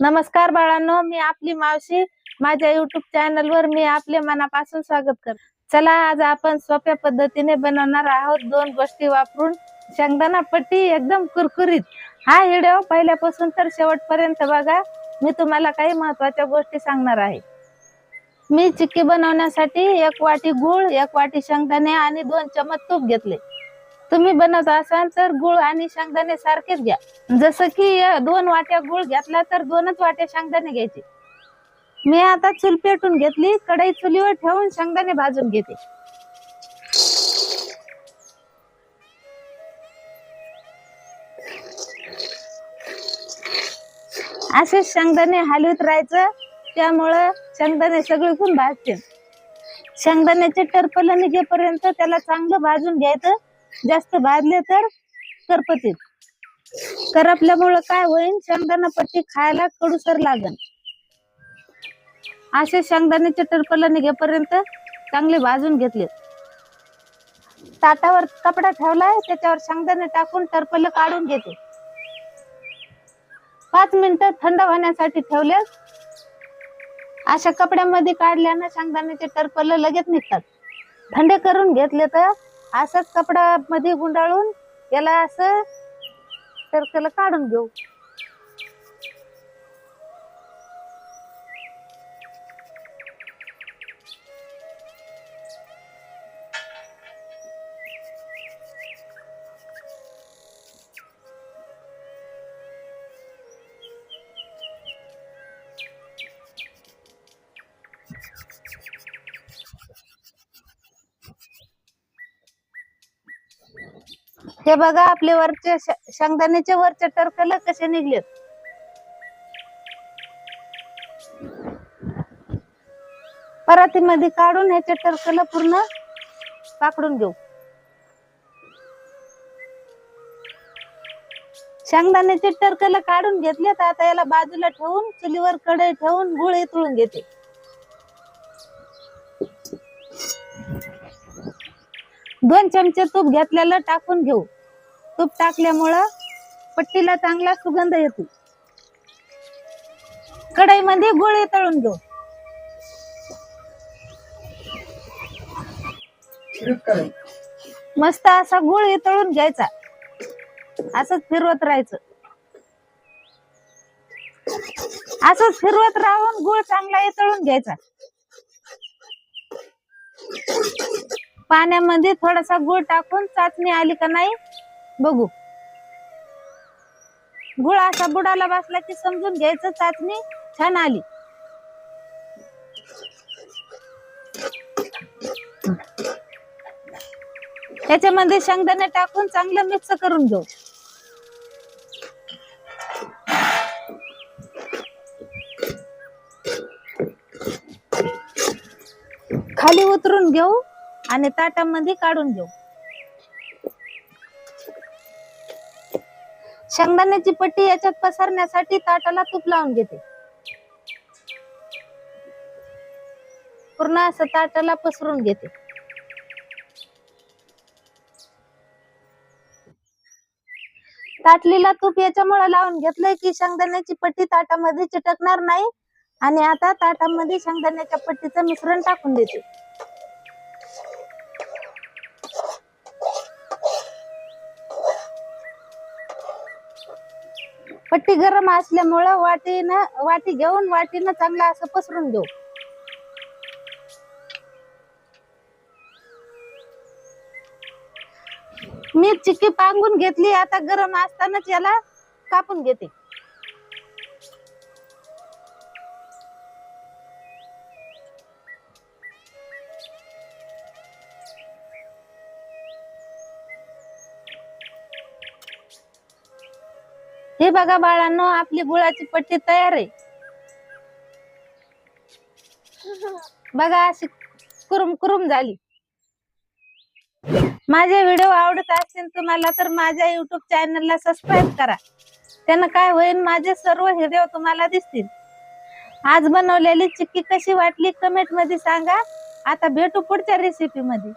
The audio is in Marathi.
नमस्कार बाळांनो मी आपली मावशी. माझ्या युट्यूब चॅनल वर मी आपले मनापासून स्वागत कर चला आज आपण सोप्या पद्धतीने बनवणार आहोत दोन गोष्टी वापरून. शेंगदाणा पट्टी एकदम कुरकुरीत. हा व्हिडिओ पहिल्यापासून तर शेवटपर्यंत बघा. मी तुम्हाला काही महत्त्वाच्या गोष्टी सांगणार आहे. मी चिक्की बनवण्यासाठी एक वाटी गूळ एक वाटी शेंगदाणे आणि दोन चमच तूप घेतले. तुम्ही बनवत असाल तर गुळ आणि शेंगदाणे सारखेच घ्या. जसं की दोन वाट्या गुळ घेतला तर दोनच वाट्या शेंगदाणे घ्यायचे. मी आता चूल पेटून घेतली कढई चुलीवर ठेवून शेंगदाणे भाजून घेते. असे शेंगदाणे हलवीत राहायचं त्यामुळं शेंगदाणे सगळीकडून भाजते. शेंगदाण्याचे टरपलं निघेपर्यंत त्याला चांगलं भाजून घ्यायचं जास्त भाजले तर करपतील करपल्यामुळं काय होईल? शेंगदाणा पट्टी खायला कडूसर लागन असे शेंगदाण्याचे टरपल निघेपर्यंत चांगले भाजून घेतले. ताटावर कपडा ठेवलाय त्याच्यावर शेंगदाणे टाकून टरपल काढून घेते. पाच मिनिटं थंड होण्यासाठी ठेवले. अशा कपड्यामध्ये काढल्यानं शेंगदाण्याचे टरपल लगेच निघतात. थंडे करून घेतले तर असंच कपडा मध्ये गुंडाळून याला असं टरकल काढून घेऊ. हे बघा आपले वरचे श- शेंगदाण्याचे वरचे टरकल कसे निघलेत. परातीमध्ये काढून ह्याचे टरकल पूर्ण पाकडून घेऊ. शेंगदाण्याचे टरकल काढून घेतले तर आता याला बाजूला ठेवून चुलीवर कढई ठेवून गुळ इतळून घेते. दोन चमचे तूप घेतलेलं टाकून घेऊ. तूप टाकल्यामुळं पट्टीला चांगला सुगंध येतो. कढईमध्ये गुळ तळून घेऊ. मस्त असा गुळ तळून घ्यायचा. असंच फिरवत राहायचं. असंच फिरवत राहून गुळ चांगला तळून घ्यायचा. पाण्यामध्ये थोडासा गुळ टाकून चाचणी आली का नाही बघू. गुळ असा बुडाला बसला की समजून घ्यायचं चाचणी छान आली. त्याच्यामध्ये शेंगदाणे टाकून चांगलं मिक्स करून घेऊ. खाली उतरून घेऊ. आणि ताटामध्ये काढून घेऊ. शेंगदाण्याची पट्टी याच्यात पसरण्यासाठी ताटाला तूप लावून घेते. पूर्ण असं ताटाला पसरून घेते. ताटलीला तूप याच्यामुळे लावून घेतलंय की शेंगदाण्याची पट्टी ताटामध्ये चिटकणार नाही. आणि आता ताटामध्ये शेंगदाण्याच्या पट्टीचं मिश्रण टाकून देते. पट्टी गरम असल्यामुळं वाटीनं वाटी घेऊन वाटीनं चांगलं असं पसरून घेऊ. मी चिक्की पांगून घेतली आता गरम असतानाच याला कापून घेते. हे बघा बाळांनो आपली गुळाची पट्टी तयार आहे. बघा अशी कुरुम कुरुम झाली. माझे व्हिडिओ आवडत असतील तुम्हाला तर माझ्या युट्यूब चॅनलला सबस्क्राईब करा. त्यानं काय होईल माझे सर्व व्हिडिओ तुम्हाला दिसतील. आज बनवलेली चिक्की कशी वाटली कमेंटमध्ये सांगा. आता भेटू पुढच्या रेसिपी मध्ये.